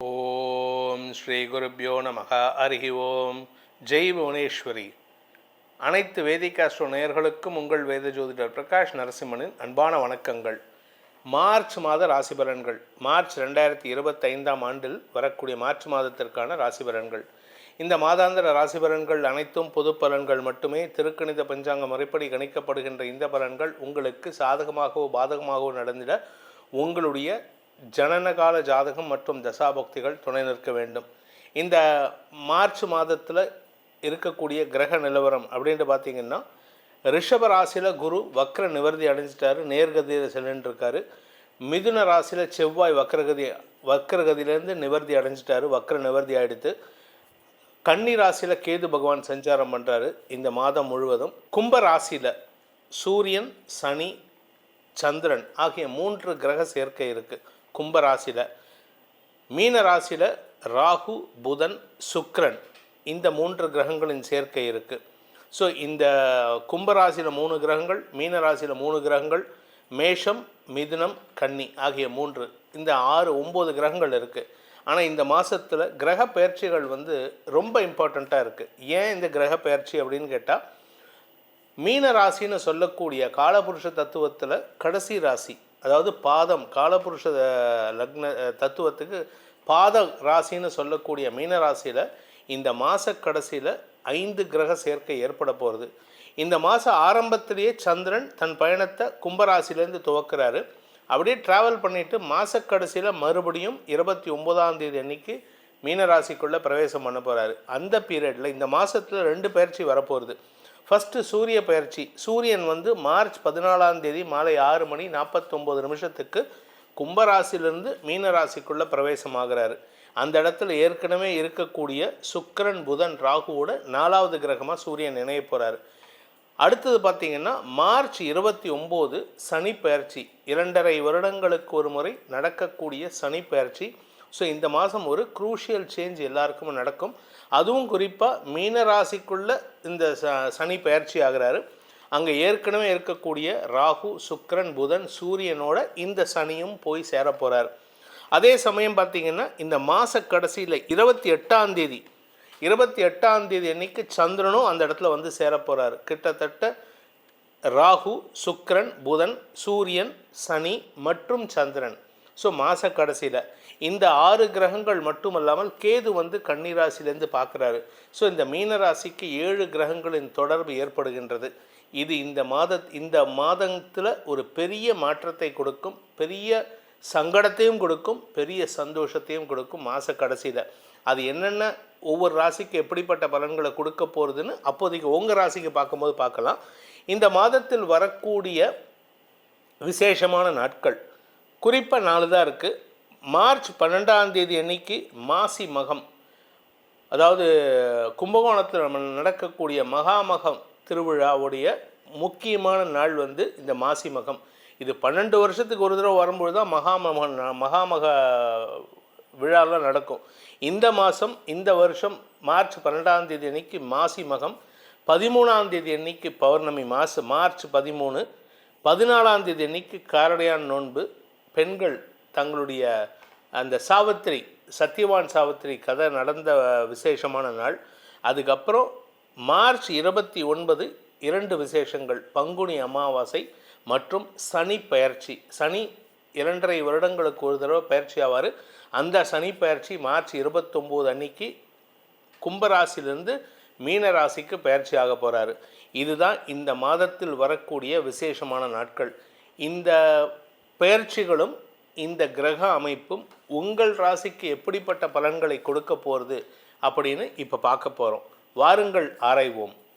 ஓம் ஸ்ரீ குருப்பியோ நமக. அருகி ஓம். ஜெய் புவனேஸ்வரி. அனைத்து வேதிகாஸ்ட்ரோ நேயர்களுக்கும் உங்கள் வேத ஜோதிடர் பிரகாஷ் நரசிம்மனின் அன்பான வணக்கங்கள். மார்ச் மாத ராசி பலன்கள். மார்ச் ரெண்டாயிரத்தி இருபத்தைந்தாம் ஆண்டில் வரக்கூடிய மார்ச் மாதத்திற்கான ராசி பலன்கள். இந்த மாதாந்திர ராசி பலன்கள் அனைத்தும் பொது பலன்கள் மட்டுமே. திருக்கணித பஞ்சாங்க முறைப்படி கணிக்கப்படுகின்ற இந்த பலன்கள் உங்களுக்கு சாதகமாகவோ பாதகமாகவோ நடந்திட உங்களுடைய ஜனனகால ஜாதகம் மற்றும் தசாபக்திகள் துணை நிற்க வேண்டும். இந்த மார்ச் மாதத்தில் இருக்கக்கூடிய கிரக நிலவரம் அப்படின்ட்டு பார்த்தீங்கன்னா ரிஷப ராசியில் குரு வக்ர நிவர்த்தி அடைஞ்சிட்டாரு நேர்கதியில் செல்லுன்ட்ருக்காரு மிதுன ராசியில் செவ்வாய் வக்ரகதி வக்ரகதியிலேருந்து நிவர்த்தி அடைஞ்சிட்டாரு வக்ர நிவர்த்தி ஆகிடுத்து கன்னி ராசியில் கேது பகவான் சஞ்சாரம் பண்ணுறாரு இந்த மாதம் முழுவதும். கும்ப ராசியில் சூரியன் சனி சந்திரன் ஆகிய மூன்று கிரக சேர்க்கை இருக்குது கும்ப ராசியில். மீன ராசியில் ராகு புதன் சுக்ரன் இந்த மூன்று கிரகங்களின் சேர்க்கை இருக்குது ஸோ இந்த கும்பராசியில் மூணு கிரகங்கள் மீன ராசியில் மூணு கிரகங்கள் மேஷம் மிதுனம் கன்னி ஆகிய மூன்று இந்த ஆறு ஒம்பது கிரகங்கள் இருக்குது ஆனால் இந்த மாதத்தில் கிரக பயிற்சிகள் வந்து ரொம்ப இம்பார்ட்டண்ட்டாக இருக்குது ஏன் இந்த கிரக பயிற்சி அப்படின்னு கேட்டால் மீன ராசின்னு சொல்லக்கூடிய காலபுருஷ தத்துவத்தில் கடைசி ராசி அதாவது பாதம் காலபுருஷ லக்ன தத்துவத்துக்கு பாத ராசின்னு சொல்லக்கூடிய மீன ராசியில் இந்த மாத கடைசியில் ஐந்து கிரக சேர்க்கை ஏற்பட போகிறது இந்த மாத ஆரம்பத்திலேயே சந்திரன் தன் பயணத்தை கும்பராசிலேருந்து துவக்கிறாரு. அப்படியே ட்ராவல் பண்ணிவிட்டு மாத கடைசியில் மறுபடியும் இருபத்தி ஒம்போதாம் தேதி அன்னைக்கு மீனராசிக்குள்ளே பிரவேசம் பண்ண போகிறாரு அந்த பீரியடில் இந்த மாதத்தில் ரெண்டு பயிற்சி வரப்போகிறது ஃபஸ்ட்டு சூரிய பயிற்சி. சூரியன் வந்து மார்ச் பதினாலாம் தேதி மாலை ஆறு மணி நாற்பத்தொம்போது நிமிஷத்துக்கு கும்பராசிலிருந்து மீனராசிக்குள்ளே பிரவேசமாகிறாரு. அந்த இடத்துல ஏற்கனவே இருக்கக்கூடிய சுக்கிரன் புதன் ராகுவோட நாலாவது கிரகமாக சூரியன் இணைய போகிறாரு அடுத்தது பார்த்தீங்கன்னா மார்ச் இருபத்தி ஒம்பது சனி பயிற்சி. இரண்டரை வருடங்களுக்கு ஒரு முறை நடக்கக்கூடிய சனி பயிற்சி. ஸோ இந்த மாதம் ஒரு குரூஷியல் சேஞ்ச் எல்லாருக்கும் நடக்கும். அதுவும் குறிப்பாக மீன ராசிக்குள்ளே இந்த ச- சனி பயிற்சி ஆகிறாரு. அங்கே ஏற்கனவே இருக்கக்கூடிய ராகு சுக்கரன் புதன் சூரியனோட இந்த சனியும் போய் சேர போகிறார் அதே சமயம் பார்த்தீங்கன்னா இந்த மாத கடைசியில் இருபத்தி எட்டாம் தேதி இருபத்தி எட்டாம் தேதி அன்னைக்கு சந்திரனும் அந்த இடத்துல வந்து சேர போகிறாரு கிட்டத்தட்ட ராகு சுக்கரன் புதன் சூரியன் சனி மற்றும் சந்திரன். ஸோ மாத கடைசியில் இந்த ஆறு கிரகங்கள் மட்டுமல்லாமல் கேது வந்து கன்னிராசிலேருந்து பார்க்குறாரு. ஸோ இந்த மீன ராசிக்கு ஏழு கிரகங்களின் தொடர்பு ஏற்படுகின்றது. இது இந்த மாத இந்த மாதத்தில் ஒரு பெரிய மாற்றத்தை கொடுக்கும் பெரிய சங்கடத்தையும் கொடுக்கும் பெரிய சந்தோஷத்தையும் கொடுக்கும் மாத கடைசியில். அது என்னென்ன ஒவ்வொரு ராசிக்கு எப்படிப்பட்ட பலன்களை கொடுக்க போகிறதுன்னு அப்போதைக்கு உங்கள் ராசிக்கு பார்க்கும்போது பார்க்கலாம். இந்த மாதத்தில் வரக்கூடிய விசேஷமான நாட்கள் குறிப்பாக நாலு தான் இருக்குது மார்ச் பன்னெண்டாம் தேதி அன்னைக்கு மாசி மகம். அதாவது கும்பகோணத்தில் நம்ம நடக்கக்கூடிய மகாமகம் திருவிழாவுடைய முக்கியமான நாள் வந்து இந்த மாசி மகம். இது பன்னெண்டு வருஷத்துக்கு ஒரு தடவை வரும்பொழுது தான் மகாமகம் மகாமக விழாலாம் நடக்கும். இந்த மாதம் இந்த வருஷம் மார்ச் பன்னெண்டாம் தேதி அன்னைக்கு மாசி மகம். பதிமூணாம் தேதி அன்னைக்கு பௌர்ணமி மாசு மார்ச் பதிமூணு. பதினாலாம் தேதி அன்னைக்கு காரடையான் நோன்பு. பெண்கள் தங்களுடைய அந்த சாவித்திரி சத்யவான் சாவித்திரி கதை நடந்த விசேஷமான நாள். அதுக்கப்புறம் மார்ச் இருபத்தி ஒன்பது இரண்டு விசேஷங்கள் பங்குனி அமாவாசை மற்றும் சனி பயிற்சி சனி இரண்டரை வருடங்களுக்கு ஒரு தடவை பயிற்சி ஆவார். அந்த சனி பயிற்சி மார்ச் இருபத்தொம்போது அன்னைக்கு கும்பராசிலிருந்து மீனராசிக்கு பயிற்சி ஆக போகிறாரு இதுதான் இந்த மாதத்தில் வரக்கூடிய விசேஷமான நாட்கள். இந்த பெயர்ச்சிகளும் இந்த கிரக அமைப்பும் உங்கள் ராசிக்கு எப்படிப்பட்ட பலன்களை கொடுக்க போகிறது அப்படின்னு இப்போ பார்க்க போகிறோம் வாருங்கள் ஆராய்வோம்.